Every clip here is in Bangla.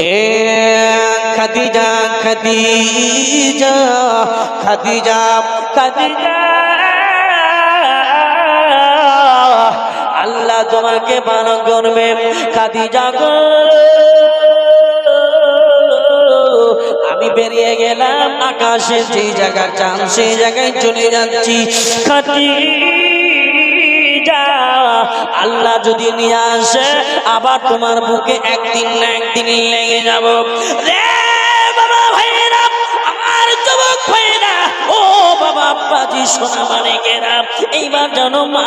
এ খাদিজা খাদিজা খাদিজা খাদিজা। আল্লাহ তোমাকে পালন করবে খাদিজা গো। আমি বেরিয়ে গেলাম আকাশে, যেই জায়গার চান সেই জায়গায় চলে যাচ্ছি। খাদিজা। আল্লাহ যদি নিয়ে আসে, আবার তোমার বুকে একদিন না একদিন লেগে যাব। রে বাবা ভাইরা আমার যুবক ভাইরা ও মানে এইবার যেন মা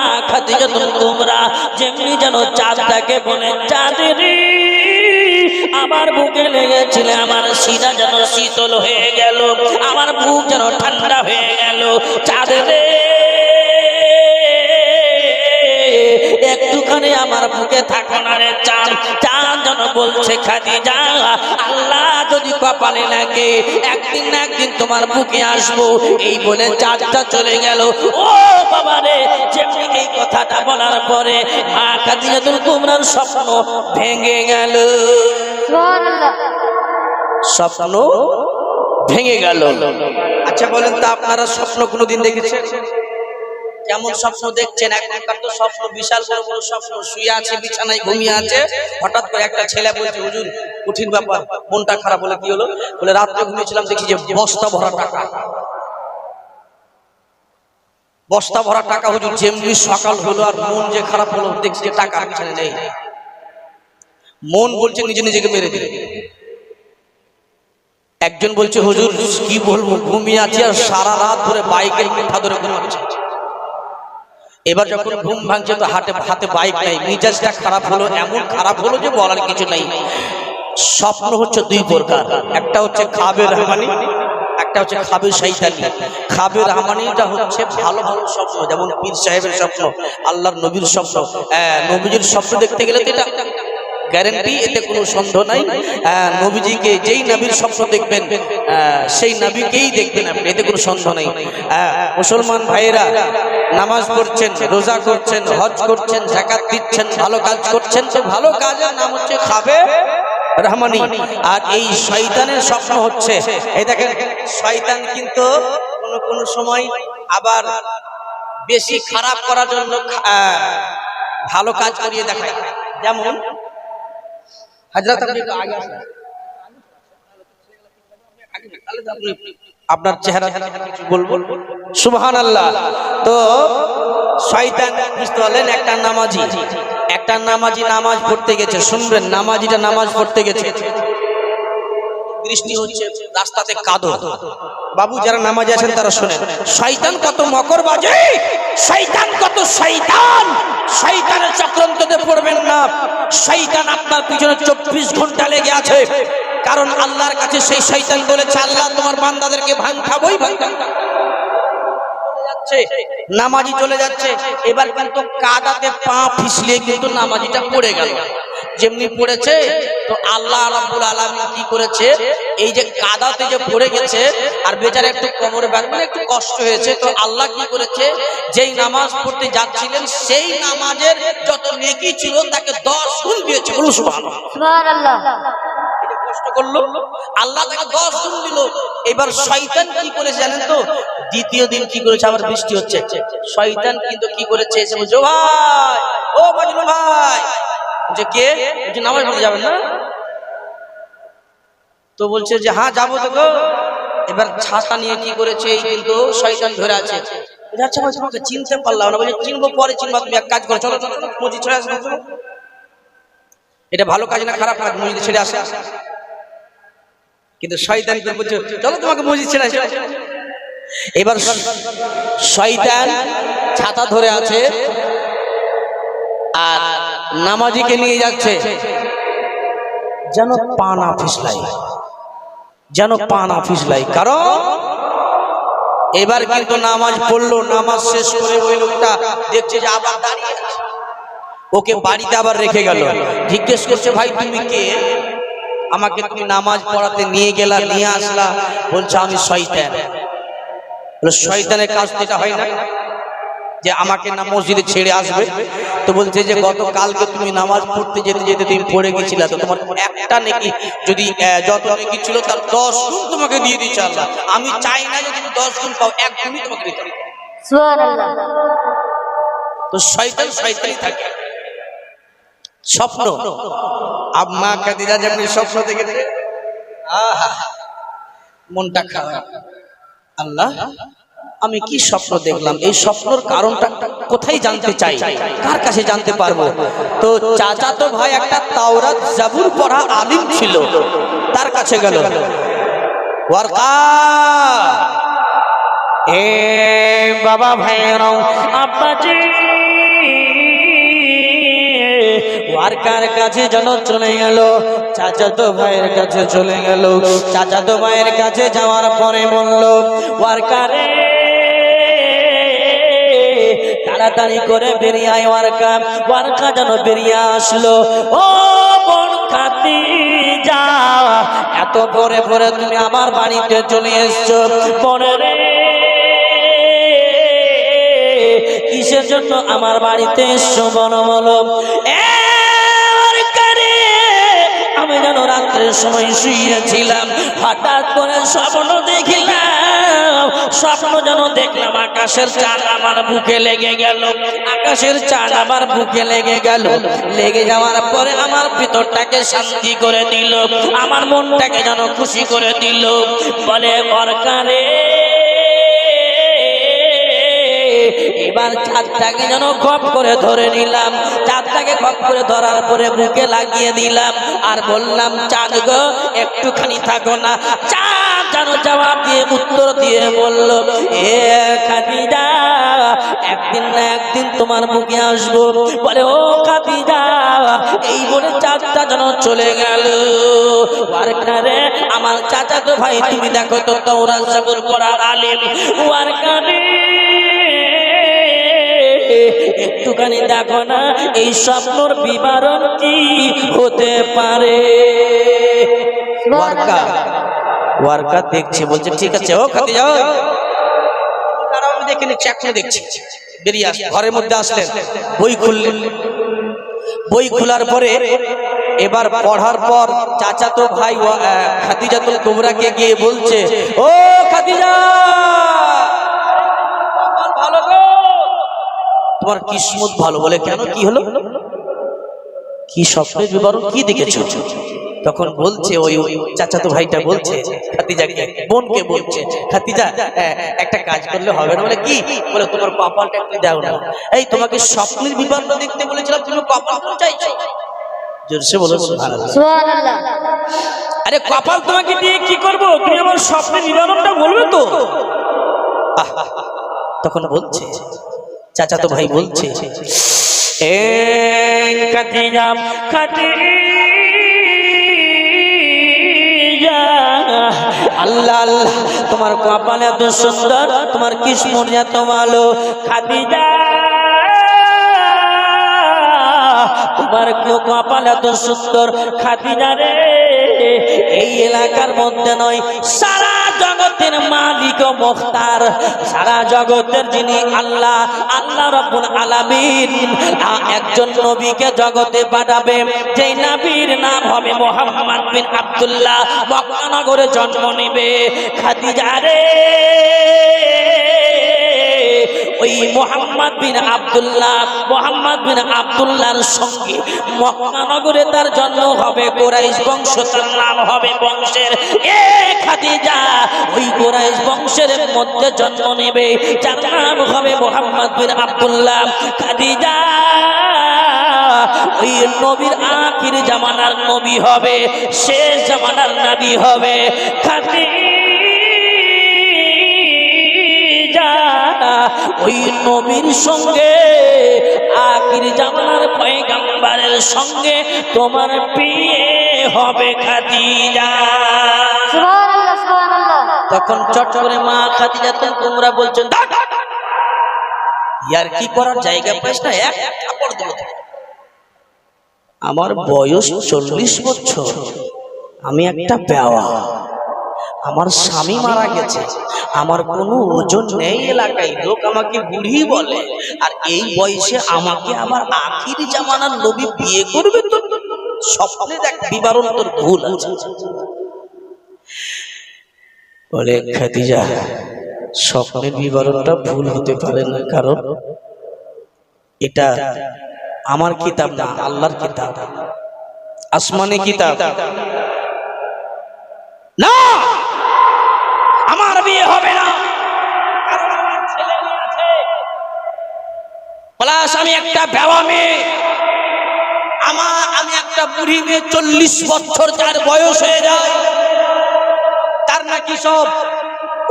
যত তোমরা, যেমনি যেন চাঁদটাকে বলে চাঁদের আমার বুকে লেগেছিল, আমার সিনা যেন শীতল হয়ে গেল, আমার বুক যেন ঠান্ডা হয়ে গেল। চাঁদের একটুখানি আমার বুকে থাকো না রে চাঁদ। চাঁদ যেন বলছে খাদি যা আল্লাহ যদি কপালে লাগে একদিন না একদিন তোমার বুকে আসব। এই বলে চাঁদটা চলে গেল। ও বাবা রে যেমনি এই কথাটা বলার পরে মা খাদিজাতুল কুমরার স্বপ্ন ভেঙে গেল। স্বপ্ন ভেঙে গেল। আচ্ছা বলেন তো আপনারা স্বপ্ন কোনোদিন দেখেছেন? কেমন স্বপ্ন দেখছেন? এখনকার তো স্বপ্ন বিশাল বড় বড় স্বপ্ন। শুয়ে আছে, বিছানায় ঘুমিয়ে আছে। হঠাৎ করে একটা ছেলে বলছে, হুজুর, কঠিন ব্যাপার, মনটা খারাপ বলে কি হলো? বলে, রাত্রে ঘুমিয়েছিলাম, দেখি যে বস্তা ভরা টাকা। বস্তা ভরা টাকা, হুজুর, যেমনি সকাল হলো আর মন যে খারাপ হলো, দেখছি যে টাকা বিছানে নেই। মন বলছে, নিজে নিজেকে মেরে দিলে একজন বলছে, হুজুর, কি বলব? ঘুমিয়ে আছি আর সারা রাত ধরে বাইকের পিঠা ধরে ঘুমাচ্ছে। এবার যখন ঘুম ভাঙছে তো হাতে হাতে বাইক নাই। মিজাজটা খারাপ হলো, এমন খারাপ হলো যে বলার কিছু নাই। স্বপ্ন হচ্ছে দুই প্রকার। একটা হচ্ছে খাবে রহমানি, একটা হচ্ছে খাবে শৈতানি খাবে রহমানিটা হচ্ছে ভালো ভালো স্বপ্ন। যেমন পীর সাহেবের স্বপ্ন, আল্লাহর নবীর স্বপ্ন। হ্যাঁ নবীজির স্বপ্ন দেখতে গেলে তো এটা গ্যারেন্টি এতে কোনো সন্দেহ নাই। নবীজিকে যেই নবীর স্বপ্ন দেখবেন সেই নবীকেই দেখবেন আপনি, এতে কোনো সন্দেহ নাই। মুসলমান ভাইয়েরা, নামাজ পড়ছেন, রোজা করছেন, হজ করছেন জাকাত দিচ্ছেন, ভালো কাজ করছেন, তো ভালো কাজের নাম হচ্ছে খাবে রহমানি। আর এই শয়তানের স্বপ্ন হচ্ছে, এই দেখেন, শয়তান কিন্তু কোনো কোনো সময় আবার বেশি খারাপ করার জন্য ভালো কাজ করিয়ে দেখায়। যেমন হাজরত আপনি একটু আগে আসুন। আপনার চেহারা কিছু বলব? সুবহান আল্লাহ তো শয়তান বুঝতে পারলেন একটা নামাজি একটা নামাজি নামাজ পড়তে গেছে। শুনবেন নামাজিটা নামাজ পড়তে গেছে। বৃষ্টি হচ্ছে রাস্তাতে কাদো। বাবু যারা নামাজে আছেন তারা শোনেন। শয়তান কত মকর বাজে শয়তান কত শয়তান। পড়বেন না। শৈতান আপনার পিছনে চব্বিশ ঘণ্টা লেগে আছে। কারণ আল্লাহর কাছে সেই শৈতান বলেছে, আল্লাহ, তোমার বান্দাদেরকে ভাঙ, খাবই ভাঙ। যাচ্ছে, নামাজি চলে যাচ্ছে। এবার কিন্তু কাদাতে পা ফিসলিয়ে কিন্তু নামাজিটা পড়ে গেল। যেমনি পড়েছে, তো আল্লাহ রাব্বুল আলামিন কি করেছে? এই যে কাদাতে যে পড়ে গেছে, আর বেচারা একটু কোমরে ব্যাগ মানে একটু কষ্ট হয়েছে, তো আল্লাহ কি করেছে? যেই নামাজ পড়তে যাচ্ছিলেন, সেই নামাজের যত নেকি ছিল, তাকে দশ গুণ দিয়েছে। সুবহানাল্লাহ। সুবহানাল্লাহ। কষ্ট করল। আল্লাহ তাকে দশ গুণ দিল। এবার শয়তান কি করেছে জানেন তো? দ্বিতীয় দিন কি করেছে? আবার বৃষ্টি হচ্ছে। শয়তান কিন্তু কি করেছে? এসে বলছে ভাই ও মজনু ভাই। যে কে? নামাজ পড়তে যাবেন না? তো বলছে যে হ্যাঁ যাব তো এবার ছাতা নিয়ে কি করেছে? কিন্তু শয়তান ধরে আছে। আচ্ছা তোমাকে চিনতে পারলাম না। বলছে চিনবো পরে চিনবো। তুমি এক কাজ করো চলো চলো চলো, মসজিদ ছেড়ে আসব এটা ভালো কাজ না খারাপ? কাজ মসজিদে ছেড়ে আসে। কিন্তু শয়তান কি বলছে, চলো তোমাকে মসজিদ ছেড়ে আসে। এবার শয়তান ছাতা ধরে আছে আর নামাজিকে নিয়ে যাচ্ছে। যেন পানা ফিসলাই, যেন পানা ফিসলাই। কারণ এবার কিন্তু নামাজ পড়ল, নামাজ শেষ করে ওই লোকটা দেখছে যে আবার দাঁড়িয়ে ওকে বাড়িতে আবার রেখে গেল। জিজ্ঞেস করছে, ভাই, তুমি কে? আমাকে তুমি নামাজ পড়াতে নিয়ে গেলা নিয়ে আসলা। বলছে আমি শয়তান। শয়তানের কাজ তো এটা হয় না যে আমাকে না মসজিদে ছেড়ে আসবে। তো বলছে যে গতকালকে তুমি নামাজ পড়তে যেতে যেতে তুমি পড়ে গেছিলে তো তোমার একটা নাকি যদি যত নাকি ছিল তার দশ গুণ তোমাকে দিয়ে দিচ্ছে আল্লাহ। আমি চাই না যে তুমি দশ গুণ পাও এক গুণই তোমাকে দিতে তো শয়তান শয়তানই থাকে। স্বপ্ন। আম্মা খাদিজা এই স্বপ্ন দেখেছে। আহা, মনটা খারাপ। আল্লাহ, আমি কি স্বপ্ন দেখলাম? এই স্বপ্নর কারণটা কোথায় জানতে চাই? কার কাছে জানতে পারব? তো চাচা তো ভাই একটা তাওরাত জাবুর পড়া আলিম ছিল। তার কাছে গেল। এ বাবা ভাইরাও আব্বাজি। ওয়ার্কার কাছে যেন চলে গেল? চাচাতো ভাইয়ের কাছে চলে গেল। চাচাতো ভাইয়ের কাছে যাওয়ার পরে বলল ওয়ার্কারে তাড়াতাড়ি করে বেরিয়ে আয় ওয়ার্কা ওয়ার্কা যেন বেরিয়ে আসলো। ও বোন খাতি যা এত পরে পরে তুমি আমার বাড়িতে চলে এসছো। পরে রে, কিসের জন্য আমার বাড়িতে এসছো? বলো বলো। এ রাত্রের সময় শুয়েছিলাম, হঠাৎ করে স্বপ্ন দেখিলাম, স্বপ্ন যেন দেখলাম আকাশের চাঁদ আমার বুকে লেগে গেল, আকাশের চাঁদ আমার বুকে লেগে গেল। লেগে যাওয়ার পরে আমার ভিতরটাকে শান্তি করে দিল, আমার মনটাকে যেন খুশি করে দিল। বলে সরকারে এবার চাঁদটাকে যেন খপ করে ধরে নিলাম। চাঁদটাকে খপ করে ধরার পরে বুকে লাগিয়ে দিলাম। আর বললাম, চাঁদ গো, একটুখানি থাকো না। চাঁদ যেন জবাব দিয়ে উত্তর দিয়ে বলল, এ খাদিজা, একদিন না একদিন তোমার মুখে আসব। বলে, ও খাদিজা, এই বলে চাঁদটা যেন চলে গেল। ওয়ার্কারে আমার চাচা তো ভাই, তুমি দেখো তো তোরা সবর করার আলিম। ওয়ার্কারে একটুখানি দেখো না এই স্বপ্নর বিবরণ কি হতে পারে? ওয়ার্কা। ওয়ার্কা দেখছে বলছে ঠিক আছে ও খাতে যাও দেখে নিচ্ছি এখনও দেখছি। বেরিয়ে আস ঘরের মধ্যে আসলেন। বই খুললেন। বই খোলার পরে এবার পড়ার পর চাচাতো ভাই খাদিজাতুল কুবরাকে গিয়ে বলছে ও খাদিজা ভালো গো তোমার কিসমত ভালো বলে কেন? কি হলো? কি স্বপ্নের বিবরণ কি দেখেছ? তখন বলছে ওই ওই চাচাতো ভাইটা বলছে খাতিজাকে বোনকে বলছে খাতিজা একটা কাজ করলে হবে না বলে কি? বলে তোমার কপালটা একটু দাও না। এই তোমাকে স্বপ্নের বিবরণ দেখতে বলেছিলাম তুমি কপাল চাইছো? জোরসে বলো সুবহানাল্লাহ। আরে কপাল তোমাকে দিয়ে কি করব? তুমি আমার স্বপ্নের বিবরণটা বলবে তো? আহ, তখন বলছে চাচা তো ভাই বলছে আল্লাহ আল্লাহ তোমার কপাল এত সুন্দর তোমার কিসমত এত ভালো। খাদিজা তোমার কেউ কপাল এত সুন্দর। খাদিজা রে এই এলাকার মধ্যে নয় সারা জগতের মালিক ও মুখতার। সারা জগতের যিনি আল্লাহ আল্লাহ রব্বুল আলামিন। একজন নবীকে জগতে পাঠাবে, যেই নবীর নাম হবে মোহাম্মদ বিন আব্দুল্লাহ। মক্কা নগরে জন্ম নেবে। খাদিজা রে! ওই মোহাম্মদ বিন আবদুল্লাহ, মোহাম্মদ বিন আবদুল্লাহর সঙ্গে মক্কা নগরে তার জন্ম হবে, কোরাইশ বংশ তার নাম হবে বংশের এ খাদিজা। ওই কোরাইশ বংশের মধ্যে জন্ম নেবে, যার নাম হবে মোহাম্মদ বিন আব্দুল্লাহ। খাদিজা, ওই নবীর আখির জামানার নবী হবে, শেষ জামানার নবী হবে। খাদিজা ওই নবীর সঙ্গে আখির জামানার পয়গাম্বারের সঙ্গে তোমার বিয়ে হবে খাদিজা। সুবহানাল্লাহ সুবহানাল্লাহ। তখন চট করে মা খাদিজা তোমরা বলছেন। ইয়ার কি করার জায়গা পাইস না এক দিল আমার বয়স চল্লিশ বছর আমি একটা বেওয়া আমার স্বামী মারা গেছে। আমার কোনো ওজন নেই এলাকায়, লোক আমাকে বুড়ি বলে। আর এই বয়সে আমাকে আমার আখির জামানার নবী বিয়ে করবে তো? স্বপ্নে দেখ, বিবরণ তোর ভুল বলে, খাদিজা, স্বপ্নের বিবরণটা ভুল হতে পারে না, কারণ এটা আমার কিতাব না, আল্লাহর কিতাব। আসমানি কিতাব। না! আমার বিয়ে হবে না। আমি একটা মেয়ে। আমার, আমি একটা বুড়ি মেয়ে চল্লিশ বছর যার বয়স হয়ে যায়, তার নাকি সব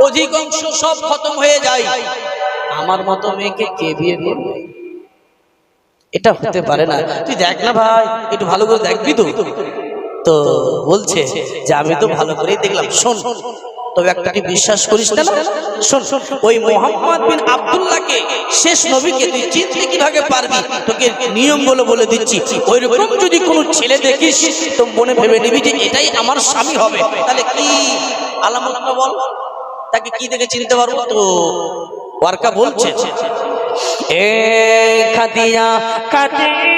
অধিকাংশ সব খতম হয়ে যায়। আমার মতো মেয়েকে কে বিয়ে করবে? এটা হতে পারে না। তুই দেখ না ভাই, একটু ভালো করে দেখবি তো? তো বলছে যে আমি তো ভালো করেই দেখলাম। শোন তবে একটা কি বিশ্বাস করিস না শোন, ওই মোহাম্মদ বিন আব্দুল্লাহকে শেষ নবীকে তুই চিনতে কীভাবে পারবি? তোকে নিয়মগুলো বলে দিচ্ছি। ওই রকম যদি কোনো ছেলে দেখিস তো মনে ভেবে নিবি যে এটাই আমার স্বামী হবে। তাহলে কি আলামতটা বল? তাকে কি দেখে চিনতে পারব? তো ওয়ার্কা বলছে, এ খাদিয়া কাটি যা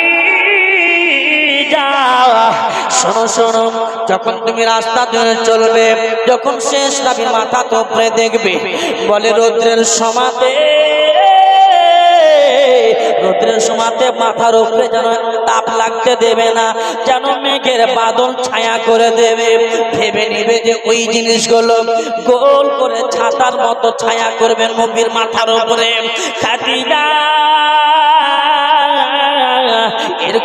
শোনো শোনো, যখন তুমি রাস্তা ধরে চলবে, যখন শেষ নবীর মাথা তোপড়ে দেখবে, বলে রৌদ্রের সমাতে রৌদ্রের সমাতে মাথার উপরে যেন তাপ লাগতে দেবে না, যেন মেঘের বাদল ছায়া করে দেবে। ভেবে নিবে যে ওই জিনিসগুলো গোল করে ছাতার মতো ছায়া করবেন নবীর মাথার উপরে। খাদিজা!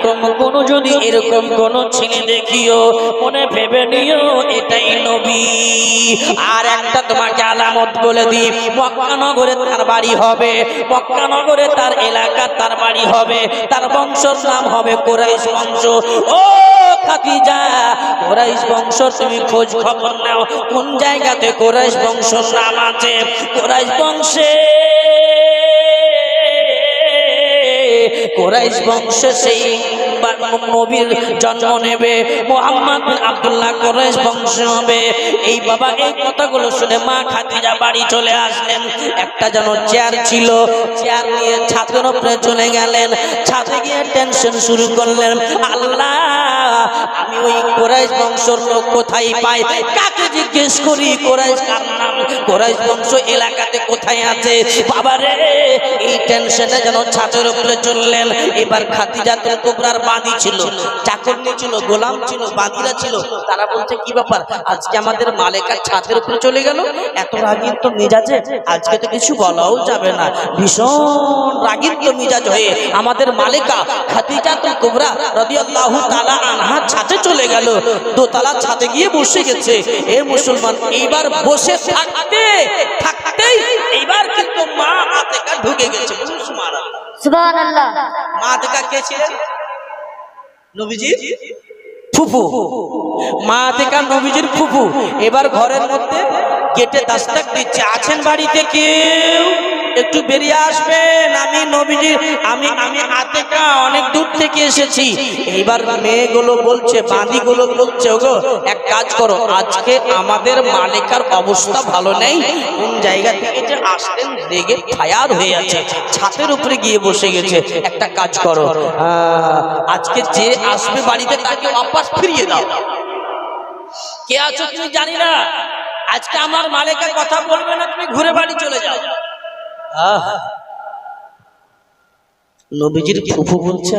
এরকম কোন যদি এরকম কোন ছেলে দেখিও, মনে ভেবে নিও এটাই নবী। আর একটা তোমাকে আলামত বলে দি মক্কানগরে তার বাড়ি হবে মক্কানগরে তার এলাকা, তার বাড়ি হবে, তার বংশর নাম হবে কোরাইশ বংশ। ও বংশ, তুমি খোঁজ কোন জায়গাতে কোরাইশ বংশর নাম আছে? কোরাইশ বংশে। কোরাইশ বংশ সেই নবীর জন্ম নেবে, মোহাম্মদ আব্দুল্লাহ কোরাইশ বংশ হবে। এই বাবা এই কথাগুলো শুনে মা খাদিজা বাড়ি চলে আসলেন। একটা যেন চেয়ার ছিল, চেয়ার নিয়ে ছাদের উপরে চলে গেলেন। ছাদে গিয়ে টেনশন শুরু করলেন, আল্লাহ, আমি ওই কোরাইশ বংশর লোক কোথায় পাই? কাকে জিজ্ঞেস করি, কোরাইশ, কার নাম? কোরাইশ বংশ এলাকাতে কোথায় আছে? বাবারে, এই টেনশনে যেন ছাদের উপরে চললেন। এবার খাদিজাতুল কুবরার বাদী ছিল চাকরনি ছিল গোলাম ছিল বাদীরা ছিল। তারা বলছে কি ব্যাপার? আজকে আমাদের মালেকার ছাদের উপরে চলে গেল। এত রাগির তো মেজাজে আজকে তো কিছু বলাও যাবে না। ভীষণ রাগির তো মেজাজ হয়ে আমাদের মালিকা খাদিজাতুল কুবরা রাদিয়াল্লাহু তাআলা আনহা ছাদে চলে গেল। দোতলা ছাদে গিয়ে বসে গেছে। এ মুসলমান এইবার বসে থাকতে থাকতেই এইবার কিন্তু মা আতেকা ঢুকে গেছে। সুবহানাল্লাহ। মা আতেকা কে ছিলেন? নবীজি ফুফু। মা আতেকা নবীজির ফুফু। এবার ঘরের মধ্যে গেটে দাস্তাক দিচ্ছে। আছেন বাড়িতে কেউ? একটু বেরিয়ে আসবেন। আমি নবীজি আমি আমি আতেকা, অনেক দূর থেকে এসেছি। এইবার মেয়েগুলো বলছে, বাঁদিগুলো বলছে, ওগো, এক কাজ করো। আজকে আমাদের মালিকার অবস্থা ভালো নেই। কোন জায়গা থেকে যে আসতেন, রেগে ফায়ার হয়ে আছে। ছাতের উপরে গিয়ে বসে গেছে। একটা কাজ করো। আজকে যে আসবে বাড়িতে তাকে অপাস ফিরিয়ে দাও। কে আছো তুমি জানি না। আজকে আমার মালিকের কথা বলবে না, তুমি ঘুরে বাড়ি চলে যাও। নবীজির ফুফু বলছে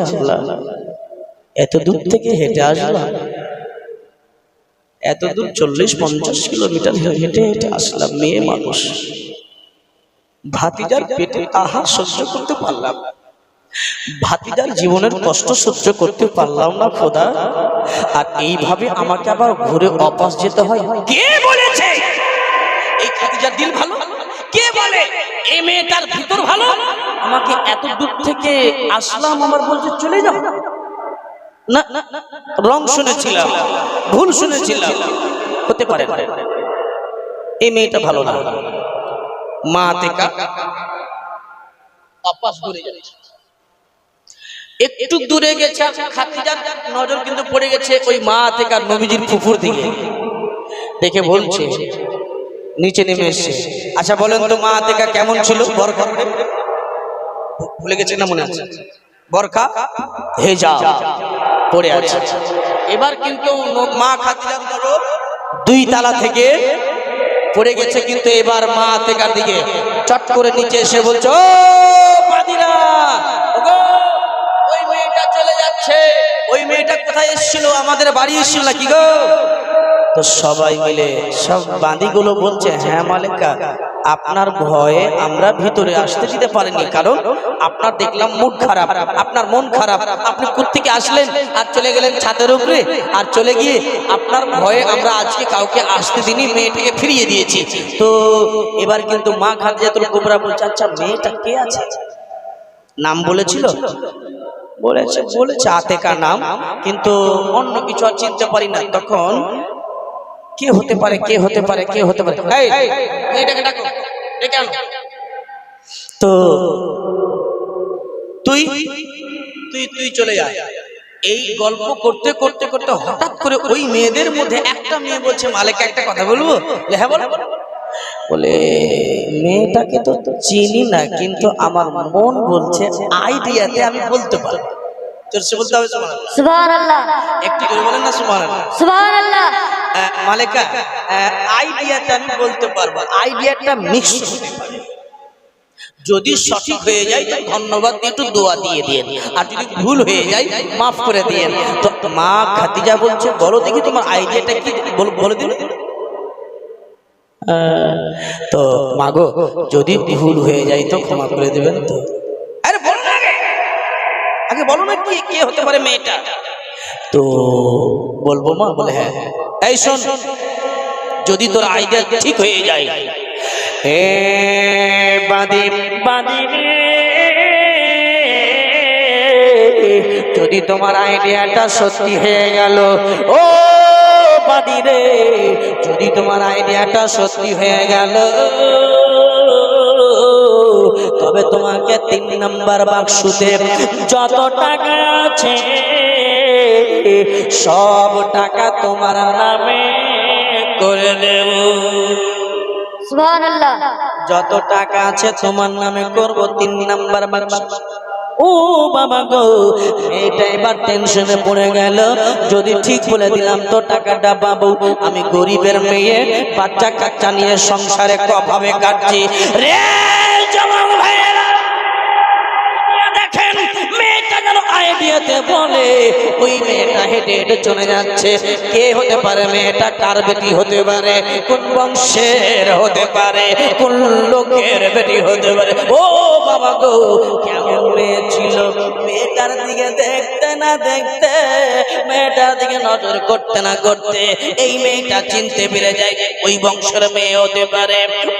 এত দূর থেকে হেঁটে আসলাম। এত দূর চল্লিশ, পঞ্চাশ কিলোমিটার হেঁটে হেঁটে আসলাম মেয়ে মানুষ। ভাতিজার পেটে আহার সহ্য করতে পারলাম না। ভাতিজার জীবনের কষ্ট সহ্য করতে পারলাম না, খোদা। আর এইভাবে আমাকে আবার ঘুরে অপাস যেতে হয়। কে বলেছে? এই খাদিজার দিল ভালো? কে বলে? এই মেয়েটার ভিতর ভালো? আমাকে এত দূর থেকে আসলাম আমার বলছে চলে যাও। না রং শুনেছিলাম, ভুল শুনেছিলাম। হতে পারে। এই মেয়েটা ভালো না। মা থেকে অপাস দূরে যাচ্ছে একটু দূরে গেছে, খাতিজার নজর কিন্তু পড়ে গেছে ওই মা থেকে আর নবীজির ফুফুর দিকে। দেখে বলছে, নিচে নেমে এসছে। আচ্ছা বলেন তো মা আতেকা কেমন ছিল? বরখা ভুলে গেছে না মনে আছে? বরখা হেজা পড়ে আছে। এবার কিন্তু মা খাদিজার নজর দুই তালা থেকে পড়ে গেছে কিন্তু এবার মা আতেকার দিকে। চট করে নিচে এসে বলছে কোথায় এসেছিল? আমাদের বাড়ি এসেছিল নাকি গো? তো সবাই মিলে সব বাঁদিগুলো বলছে হ্যাঁ মালিকা, আপনার ভয়ে আমরা ভিতরে আসতে দিতে পারিনি। কারণ আপনার দেখলাম মুড খারাপ, আপনার মন খারাপ। আপনি কোথেকে আসলেন? আর চলে গেলেন ছাদের উপরে। আর চলে গিয়ে আপনার ভয়ে আমরা আজকে কাউকে আসতে দিনই মেয়েটাকে ফিরিয়ে দিয়েছি। তো এবার কিন্তু মা খাদিজাতুল কুবরা বলছে আচ্ছা মেয়েটা কে আছে? নাম বলেছিল। বলেছে বলেছে আতেকা নাম? কিন্তু অন্য কিছু আর চিনতে পারি না। তখন কে হতে পারে, কে হতে পারে, কে হতে পারে? তো তুই তুই তুই চলে যা। এই গল্প করতে করতে করতে হঠাৎ করে ওই মেয়েদের মধ্যে একটা মেয়ে বলছে মালিক একটা কথা বলব? হ্যাঁ বলো। বলে মেয়েটাকে তো চিনি না কিন্তু আমার মন বলছে আইডিয়াতে আমি বলতে পারব। জোরসে বলতে হবে সুবহানাল্লাহ। সুবহান আল্লাহ একটু করে বলেন না সুবহানাল্লাহ। সুবহান আল্লাহ আহ, মালিকা আহ, আমি বলতে পারব। আইডিয়াটা মিক্স হতে পারে। যদি সঠিক হয়ে যায় তো ধন্যবাদ দিয়ে একটু দোয়া দিয়ে দিন আর যদি ভুল হয়ে যায় মাফ করে দিন তো মা খাতিজা বলছে বলো দেখি তোমার আইডিয়াটা কি বল- বলে দিন তো মাগো, যদি ভুল হয়ে যায় তো ক্ষমা করে দেবেন তো। আরে বলো না আগে। বলো না কি, কে হতে পারে মেয়েটা। তো বলব মা, বলে হ্যাঁ। এই শোন, যদি তোর আইডিয়া ঠিক হয়ে যায়। হে বাদি বাদি যদি তোমার আইডিয়াটা সত্যি হয়ে গেল, ও বাদি রে। যদি তোমার আইডিয়াটা সত্যি হয়ে গেল তবে তোমাকে তিন নাম্বার বাক্সুতে যত টাকা আছে সব টাকা তোমার নামে করে দেব। যত টাকা আছে তোমার নামে করব তিন নাম্বার বাক্স। ও বাবা গো এটা এবার টেনশনে পড়ে গেল। যদি ঠিক বলে দিলাম তো টাকাটা পাবো। আমি গরিবের মেয়ে বাচ্চা কাচ্চা নিয়ে সংসারে কভাবে কাটছি। রে! যেন বলে, ওই মেয়েটা হেঁটে হেঁটে চলে যাচ্ছে। কে হতে পারে মেয়েটা? কার বেটি হতে পারে? কোন বংশের হতে পারে? কোন লোকের বেটি হতে পারে? ও বাবা গো, কেমন মেয়ে ছিল? মেয়েটার দিকে দেখতে না দেখতে, মেয়েটার দিকে নজর করতে না করতে, এই মেয়েটা চিনতে পেরে যায় ওই বংশের মেয়ে হতে পারে।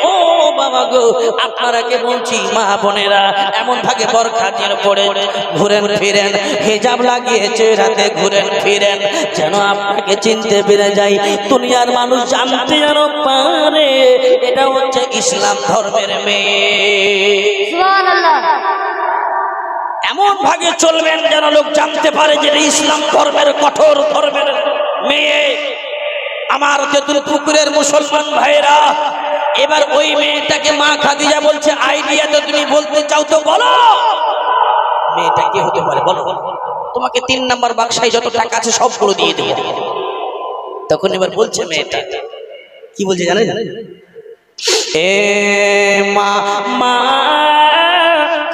ও বাবা গো, আপনারা কে বলছি? মা বোনেরা, এমন থাকে বরখা দিয়ে পড়ে, ঘুরেন ফিরেন হেজাব লাগিয়েছে রাতে ঘুরেন ফিরেন। যেন আপনাকে চিনতে পেরে যাই দুনিয়ার মানুষ জানতে যেন পারে। এটা হচ্ছে ইসলাম ধর্মের মেয়ে। এমন ভাগে চলবেন যেন লোক জানতে পারে যে ইসলাম ধর্মের কঠোর ধর্মের মেয়ে। আমার তেতুল পুকুরের মুসলমান ভাইরা এবার ওই মেয়েটাকে মা খাদিজা বলছে আইডিয়া তো তুমি বলতে চাও তো বলো। মেয়েটা কি হতে পারে? বলো। তোমাকে তিন নাম্বার বাক্সায় যত টাকা আছে সবগুলো দিয়ে দেবো। তখন এবার বলছে মেয়েটা কি বলছে জানেন? এ মা মা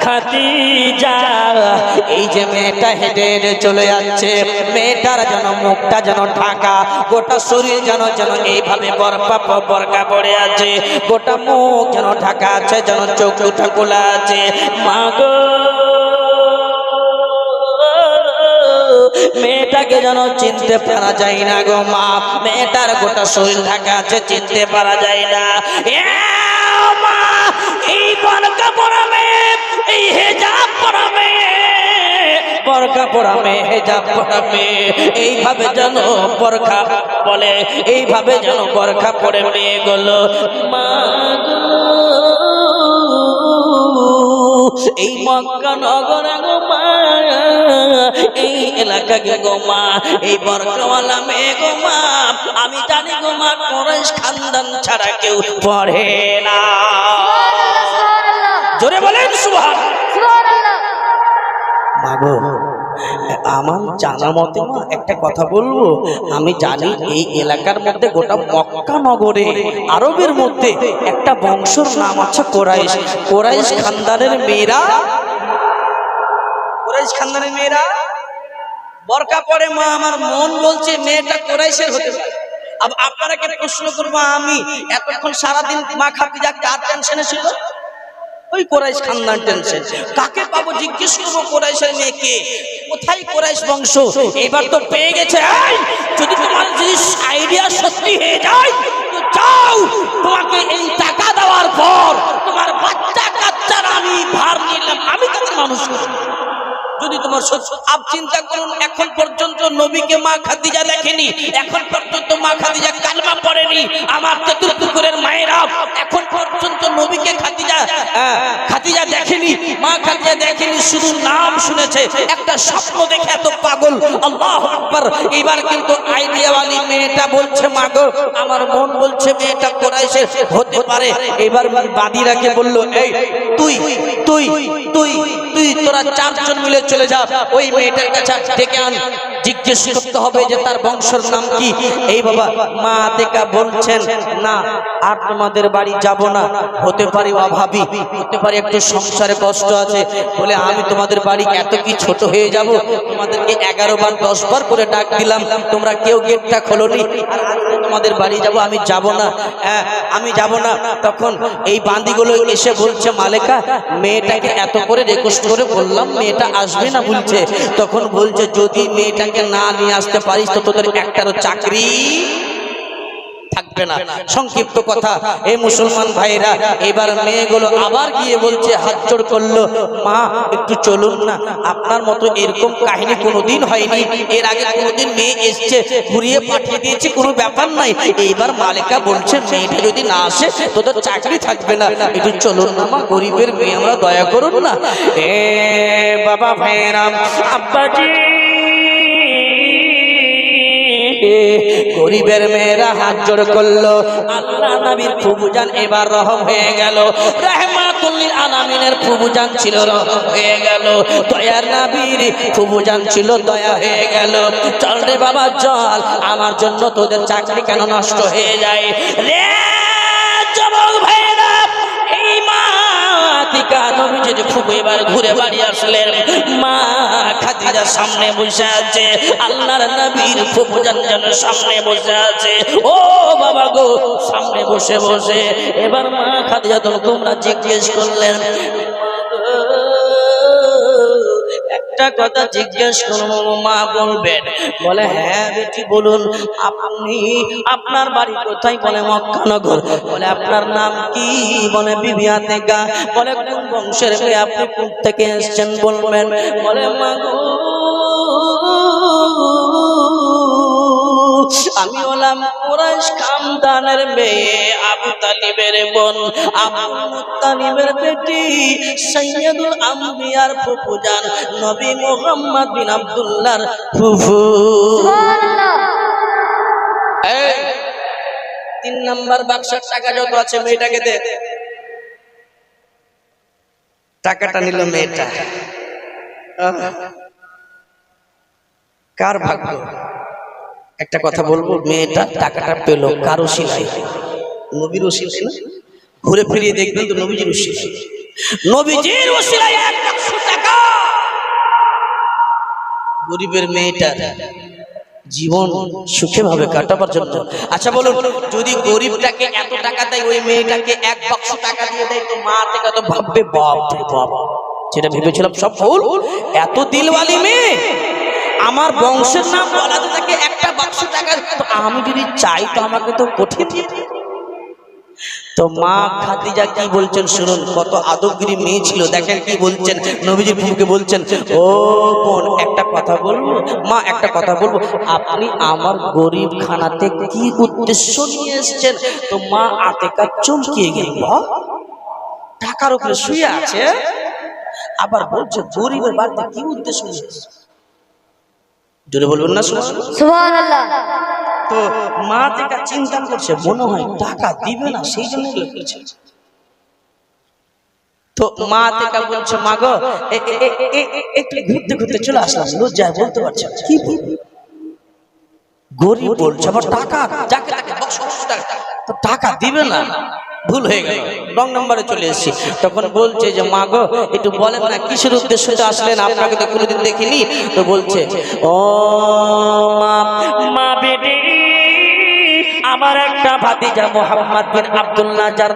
খাদিজা। এই যে মেয়েটা হেঁটে হেঁটে চলে যাচ্ছে মেয়েটার যেন মুখটা যেন ঢাকা গোটা শরীর যেন যেন এইভাবে বরপা বরকা পড়ে আছে গোটা মুখ যেন ঢাকা আছে যেন চোখ দুটা খোলা আছে। মা গো। মেয়েটাকে যেন চিনতে পারা যায় না গো মা। মেয়েটার গোটা শরীর ঢাকা আছে, চিনতে পারা যায় না। এইভাবে যেন বরখা বলে, এইভাবে যেন পরে মেয়ে গেল। মা এই মক্কা নগরে গো মা এই এলাকাকে গো মা এই বরকাওয়ালা মেয়ে গো মা আমি জানি গো মা কোরাইশ খানদান ছাড়া কেউ পড়ে না। জোরে বলেন সুবহান সুবহানাল্লাহ। মাগো আমার জানা মতে মা, একটা কথা বলব? আমি জানি এই এলাকার মধ্যে গোটা মক্কা নগরে, আরবের মধ্যে একটা বংশর নাম আছে কোরাইশ। কোরাইশ খানদানের মেয়েরা? কোরাইশ খানদানের মেয়েরা? বরকা পরে মা, আমার মন বলছে মেয়েটা কোরাইশের হতে পারে। আব- আপনারাকে প্রশ্ন করব আমি? এতক্ষণ সারাদিন মা খাপিজা কার টেনশনে ছিল? ওই কোরাইশ খানদান টেনশন। কাকে পাবো জিজ্ঞেস করব কোরাইশের মেয়েকে? কোথায় কোরাইশ বংশ? এবার তো পেয়ে গেছে এই, যদি তোমার যদি আইডিয়া সত্যি হয়ে যায় তো যাও তোমাকে এই টাকা দেওয়ার পর তোমার বাচ্চা কাচ্চার আমি ভার নিলাম। আমি তাদের মানুষ করব যদি তোমার আপ চিন্তা করুন এখন পর্যন্ত নবীকে মা খাদিজা দেখেনি এখন পর্যন্ত মা খাদিজা কালমা পড়েনি। আমার চতুর্পুকুরের মায়েরা এখন পর্যন্ত নবীকে খাদিজা আহ, খাদিজা দেখেনি। মা খাদিজা দেখেনি শুধু নাম শুনেছে। একটা স্বপ্ন দেখে এত পাগল। আল্লাহ আকবার। এবার কিন্তু আইডিয়াওয়ালি মেয়েটা বলছে মাগো আমার মন বলছে মেয়েটা কোরাইশের হতে পারে। এবার বাদিরাকে বলল এই তুই তুই তুই তুই তোরা চারজন মিলে চলে যা। ওই মেয়েটার কাছে ডেকে আন। জিজ্ঞেস করতে হবে যে তার বংশের নাম কি? এই বাবা, মা আতেকা বলছেন, না, আর তোমাদের বাড়ি যাব না। হতে পারে অভাবী, হতে পারে একটু সংসারে কষ্ট আছে। বলে, আমি তোমাদের বাড়ি এত কি ছোট হয়ে যাব? তোমাদেরকে এগারো বার, দশ বার করে ডাক দিলাম। তোমরা কেউ গেটটা খোলনি। আর তোমাদের বাড়ি যাব, আমি যাব না। হ্যাঁ আমি যাব না। তখন এই বান্দিগুলো এসে বলছে, মালেকা, মেয়েটাকে এত করে রিকোয়েস্ট করে বললাম, মেয়েটা আসবে না বলছে। তখন বলছে, যদি মেয়েটাকে না নিয়ে আসতে পারিস তো তোদের একটারও চাকরি থাকবে না। সংক্ষিপ্ত কথা, এ মুসলমান ভাইরা, এবার মেয়েগুলো আবার গিয়ে বলছে, হাত জোড় করল, মা, একটু চলুন না, আপনার মতো এরকম কাহিনী কোনোদিন হয়নি। এর আগে কোনোদিন মেয়ে এসছে, ঘুরিয়ে পাঠিয়ে দিয়েছে, কোনো ব্যাপার নাই। এইবার মালিকা বলছে, মেয়েটা যদি না আসে, তোদের চাকরি থাকবে না। একটু চলুন না, মা, গরিবের মেয়ে, আমরা দয়া করুন না। এ বাবা ভাইরাম আব্বাজি! গরিবের মেয়েরা হাত জোর করল। আল্লাহ নবীর ফুবুজান এবার রহম হয়ে গেল। রহমাতুল্লিল আলামিনের ফুবুজান ছিল রহম হয়ে গেল। দয়ার নবীর ফুবুজান ছিল দয়া হয়ে গেল। চল রে বাবা, চল। আমার জন্য তোদের চাকরি কেন নষ্ট হয়ে যায়? রে! আতিকা নবীজির ফুপু এবার ঘুরে বাড়ি আসলেন, মা খাদিজার সামনে বসে আছে, আল্লাহর নবীর ফুপু যেন সামনে বসে আছে। ও বাবা গো, সামনে বসে বসে। এবার মা খাদিজা তোমরা জিজ্ঞেস করলেন একটা কথা জিজ্ঞেস করব মা বলবেন? বলে হ্যাঁ বেটি, বলুন। আপনি আপনার বাড়ি কোথায়? বলে মক্কানগর বলে, আপনার নাম কি? বলে বিবিয়াতে গা বলে, কোন বংশের বলে আপনি কোন থেকে এসছেন? বলবেন। বলে, মা গো আমি হলাম কুরাইশ খানদানের মেয়ে আবু তালিবের বোন। আবু বেটি সৈয়দুল আম্বিয়ার ফুফু জান নবী মোহাম্মদ বিন আব্দুল্লাহর ফুফু। তিন নাম্বার বাক্সের টাকা যত আছে মেয়েটাকে দে। টাকাটা নিল মেয়েটা। কার ভাগ্য? একটা কথা বলব মেয়েটা টাকাটা পেল কারও শিলাই নবীর ওসিলাই না? ঘুরে ফিরিয়ে দেখবেন তো নবীজির ওসিলাই নবীজির ওসিলাই এক টাকা। গরিবের মেয়েটা জীবন সুখে ভাবে কাটাবার জন্য। আচ্ছা বলুন যদি গরিবটাকে এত টাকা দেয় ওই মেয়েটাকে এক বাক্স টাকা দিয়ে দেয় তো মা থেকে তো ভাববে বাপ। যেটা ভেবেছিলাম সব ভুল এত দিলওয়ালি মেয়ে। আমার বংশের নাম বলাতে তাকে একটা বাক্স টাকা তো আমি যদি চাই তো আমাকে তো কঠিন। তো মা খাদিজা কি বলছেন শুনুন, কত আদবগিরি মেয়ে ছিল, দেখেন কি বলছেন, নবীজি ফুকে বলছেন, ও বোন, একটা কথা বলব? মা, একটা কথা বলব, আপনি আমার গরিব খানাতে কি উদ্দেশ্য নিয়ে এসেছেন? তো মা আতেকা চমকিয়ে গেল টাকার উপরে শুয়ে আছে, আবার বলছে গরিবের বাড়িতে কি উদ্দেশ্য নিয়ে? জোরে বলবেন না সুবহানাল্লাহ। তো মা যেটা চিন্তা করছে মনে হয় টাকা দিবে না সেই জন্য করছে তো মা থেকে বলছে মা গো একটু ঘুরতে ঘুরতে চলে আসলাম লজ্জায় বলতে পারছে কি গরিব বলছে আবার টাকা যাকে তাকে তো টাকা দিবে না ভুল হয়ে গেল রং নম্বরে চলে এসেছি তখন বলছে যে মা গো একটু বলেন না কিসের উদ্দেশ্যতে আসলেন আপনাকে তো কোনোদিন দেখিনি তো বলছে ও মা মা বেটি আমার একটা ভাতিজা মোহাম্মদ বিন আব্দুল্লাহ যার